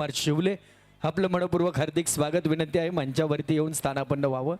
कुमार शिवले. आपलं मनपूर्वक हार्दिक स्वागत विनंती आहे मंचावरती येऊन स्थानापन्न व्हावं.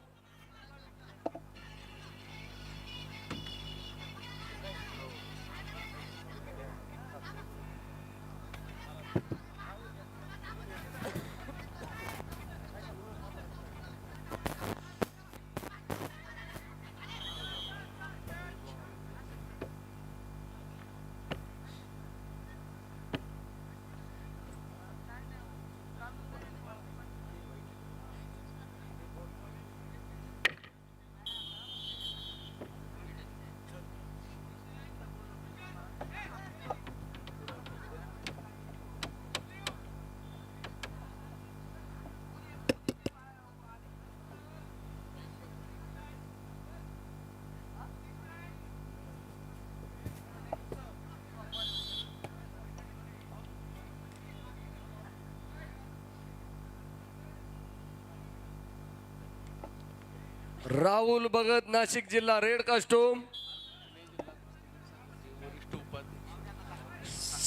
राहुल भगत नाशिक जिल्हा रेड कास्टूम.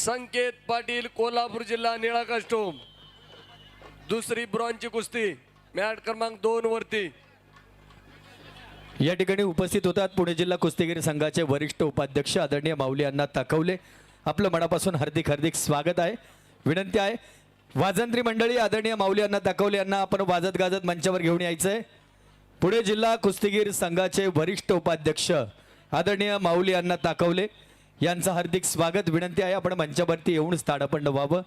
संकेत पाटील कोल्हापूर जिल्हा निळा कास्टूम. दुसरी ब्रॉन्झची कुस्ती मॅट क्रमांक दोन वरती. या ठिकाणी उपस्थित होतात पुणे जिल्हा कुस्तीगीर संघाचे वरिष्ठ उपाध्यक्ष आदरणीय माऊली यांना ताकवले. आपलं मनापासून हार्दिक हार्दिक स्वागत आहे. विनंती आहे वाजंत्री मंडळी आदरणीय माऊली यांना ताकवले यांना आपण वाजत गाजत मंचावर घेऊन यायचं आहे पुणे जिल्हा कुस्तीगीर संघाचे वरिष्ठ उपाध्यक्ष आदरणीय माऊली यांना ताकवले यांचं हार्दिक स्वागत विनंती आहे आपण मंचावरती येऊन स्थानापन्न व्हावं.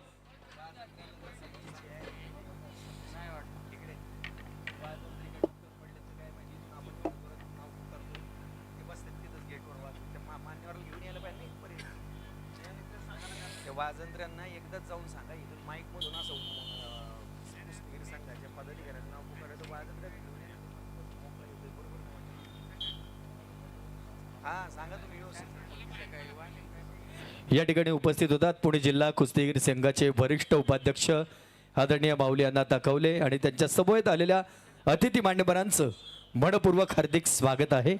वाजंत्र्यांना एकदाच जाऊन सांगा इथून माईक मधून असं कुस्तीगीर संघाच्या पदाधिकाऱ्यांना नाव या ठिकाणी उपस्थित होतात पुणे जिल्हा कुस्तीगीर संघाचे वरिष्ठ उपाध्यक्ष आदरणीय माऊली यांना ताकवले आणि त्यांच्यासमोर आलेल्या अतिथी मान्यवरांचं मनपूर्वक हार्दिक स्वागत आहे.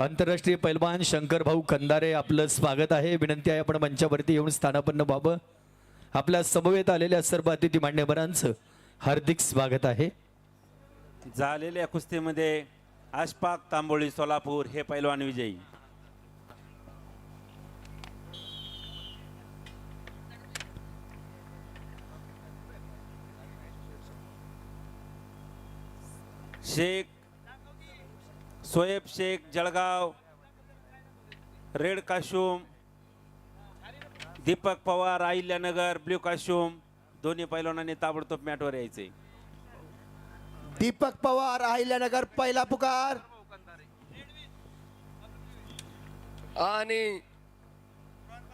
आंतरराष्ट्रीय पैलवान शंकर भाऊ कंदारे आपलं स्वागत आहे. विनंती आहे आपण मंचावरती येऊन स्थानापन्न व्हावं. आपल्या समवेत आलेल्या सर्व अतिथी मान्यवरांचं हार्दिक स्वागत आहे. झालेल्या कुस्तीमध्ये आशपाक तांबोळी सोलापूर हे पैलवान विजयी. Shaikh Soeb Shaikh Jalgaon red costume Deepak Pawar Ahilyanagar blue costume दोन्ही पैलवानांनी ताबडतोब मॅटवर यायचे. दीपक पवार अहिल्यानगर पहिला पुकार. आणि